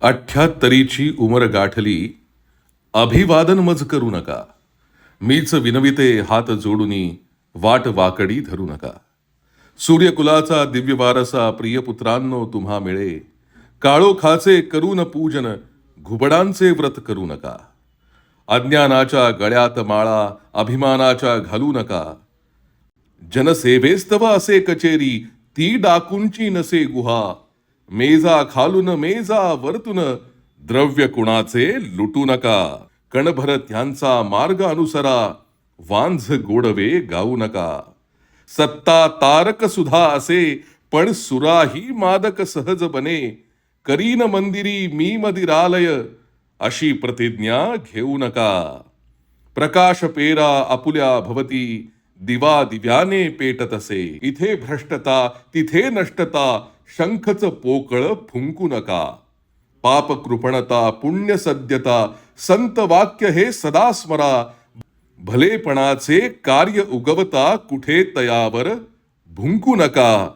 अठ्ठ्याहत्तरीची उमर गाठली अभिवादन मज करू नका. मीच विनविते हात जोडूनी वाट वाकडी धरू नका. सूर्यकुलाचा दिव्य वारसा प्रियपुत्रांनो तुम्हा मिळे. काळोखाचे करून पूजन घुबडांचे व्रत करू नका. अज्ञानाच्या गळ्यात माळा अभिमानाच्या घालू नका. जनसेवेस्तव असे कचेरी ती डाकूंची नसे गुहा. मेजा खालून मेजा वरतून द्रव्य कुणाचे लुटू नका. कणभर त्यांचा मार्ग अनुसरा वांझ गोडवे गाऊ नका. सत्ता तारक सुधा असे पण सुराही मादक सहज बने. करीन मंदिरी मी मदिरालय अशी प्रतिज्ञा घेऊ नका. प्रकाश पेरा आपुल्या भवती दिवा दिव्याने पेटत असे इथे भ्रष्टता तिथे नष्टता शंखचं पोकळ फुंकू नका. पाप कृपणता पुण्य सद्यता संत वाक्य हे सदा स्मरा भलेपणाचे कार्य उगवता कुठे तयावर भुंकू नका.